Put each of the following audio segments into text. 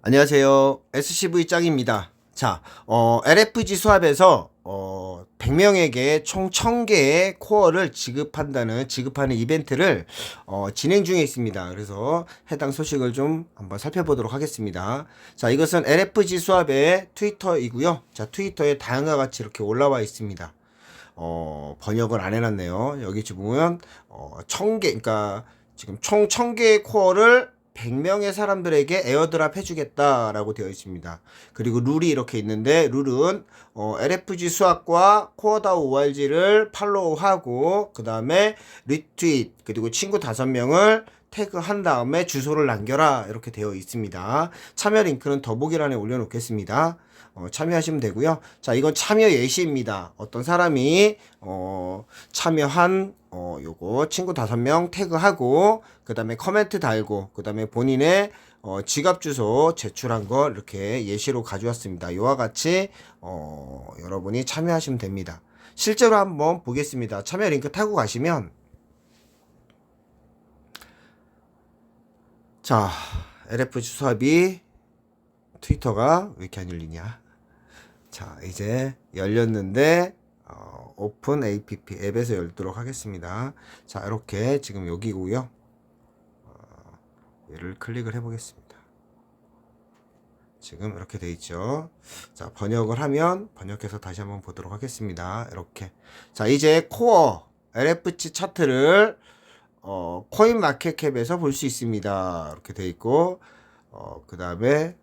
안녕하세요. SCV 짱입니다. 자, 어, LFG 수합에서, 어, 100명에게 총 1000개의 코어를 지급한다는, 지급하는 이벤트를, 어, 진행 중에 있습니다. 그래서 해당 소식을 좀 한번 살펴보도록 하겠습니다. 자, 이것은 LFG 수합의 트위터이고요. 자, 트위터에 다양과 같이 이렇게 올라와 있습니다. 어, 번역을 안 해놨네요. 여기 지금 보면, 어, 1000개, 그러니까 지금 총 1000개의 코어를 100명의 사람들에게 에어드랍 해주겠다라고 되어 있습니다. 그리고 룰이 이렇게 있는데, 룰은, 어, LFG 수학과 코어다우 ORG를 팔로우하고, 그 다음에 리트윗, 그리고 친구 5명을 태그한 다음에 주소를 남겨라. 이렇게 되어 있습니다. 참여 링크는 더보기란에 올려놓겠습니다. 어, 참여하시면 되고요. 자, 이건 참여 예시입니다. 어떤 사람이 어, 참여한 어, 요거 친구 다섯 명 태그하고 그다음에 커멘트 달고 그다음에 본인의 어, 지갑 주소 제출한 걸 이렇게 예시로 가져왔습니다. 이와 같이 어, 여러분이 참여하시면 됩니다. 실제로 한번 보겠습니다. 참여 링크 타고 가시면 자, LFG 수합이 트위터가 왜 이렇게 안 열리냐? 자, 이제 열렸는데 어, 오픈 app 앱에서 열도록 하겠습니다. 자, 이렇게 지금 여기고요. 어, 얘를 클릭을 해보겠습니다. 지금 이렇게 돼 있죠. 자, 번역을 하면 번역해서 다시 한번 보도록 하겠습니다. 이렇게. 자, 이제 코어 LFG 차트를 어, 코인 마켓캡에서 볼 수 있습니다. 이렇게 돼 있고 어, 그 다음에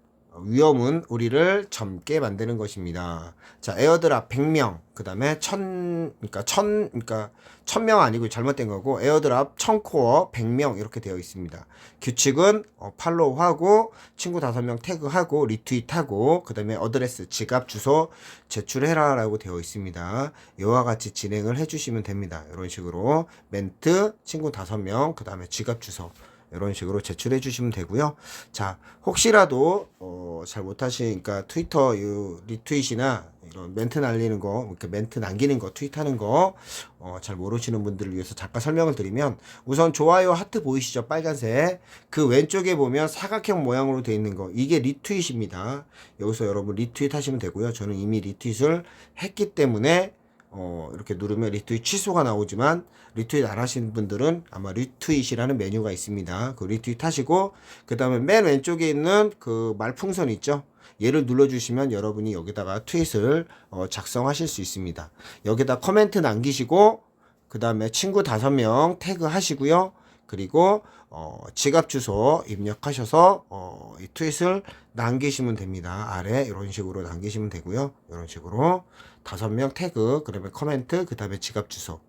위험은 우리를 젊게 만드는 것입니다. 자, 에어드랍 100명, 그 다음에 1000, 그러니까 1000, 그러니까 1000명 아니고 잘못된 거고, 에어드랍 1000코어 100명 이렇게 되어 있습니다. 규칙은 어, 팔로우하고, 친구 5명 태그하고, 리트윗하고, 그 다음에 어드레스, 지갑, 주소 제출해라 라고 되어 있습니다. 이와 같이 진행을 해주시면 됩니다. 이런 식으로 멘트, 친구 5명, 그 다음에 지갑, 주소. 이런 식으로 제출해 주시면 되고요. 자, 혹시라도 어, 잘 못하시니까 트위터 유 리트윗이나 이런 멘트 날리는 거, 이렇게 멘트 남기는 거, 트윗하는 거, 어, 잘 모르시는 분들을 위해서 잠깐 설명을 드리면 우선 좋아요 하트 보이시죠? 빨간색. 그 왼쪽에 보면 사각형 모양으로 되어 있는 거, 이게 리트윗입니다. 여기서 여러분 리트윗 하시면 되고요. 저는 이미 리트윗을 했기 때문에 어, 이렇게 누르면 리트윗 취소가 나오지만 리트윗 안 하시는 분들은 아마 리트윗이라는 메뉴가 있습니다. 그 리트윗 하시고 그 다음에 맨 왼쪽에 있는 그 말풍선 있죠. 얘를 눌러주시면 여러분이 여기다가 트윗을 어, 작성하실 수 있습니다. 여기다 코멘트 남기시고 그 다음에 친구 다섯 명 태그 하시고요. 그리고 어, 지갑 주소 입력하셔서 어, 이 트윗을 남기시면 됩니다. 아래 이런 식으로 남기시면 되고요. 이런 식으로 다섯 명 태그, 그다음에 커멘트, 그다음에 지갑 주소.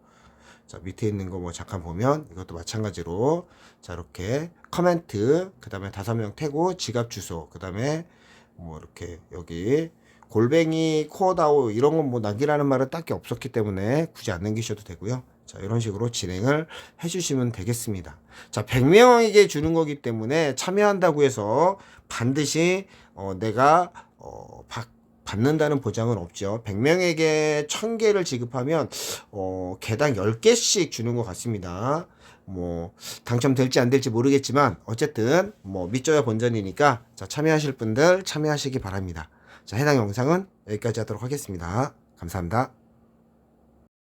자 밑에 있는 거 뭐 잠깐 보면 이것도 마찬가지로 자 이렇게 커멘트, 그다음에 다섯 명 태그, 지갑 주소, 그다음에 뭐 이렇게 여기 골뱅이 코어다오 이런 건 뭐 남기라는 말은 딱히 없었기 때문에 굳이 안 남기셔도 되고요. 자, 이런 식으로 진행을 해주시면 되겠습니다. 자, 100명에게 주는 거기 때문에 참여한다고 해서 반드시, 어, 내가, 어, 받, 받는다는 보장은 없죠. 100명에게 1000개를 지급하면, 어, 개당 10개씩 주는 것 같습니다. 뭐, 당첨될지 안 될지 모르겠지만, 어쨌든, 뭐, 믿져야 본전이니까, 자, 참여하실 분들 참여하시기 바랍니다. 자, 해당 영상은 여기까지 하도록 하겠습니다. 감사합니다.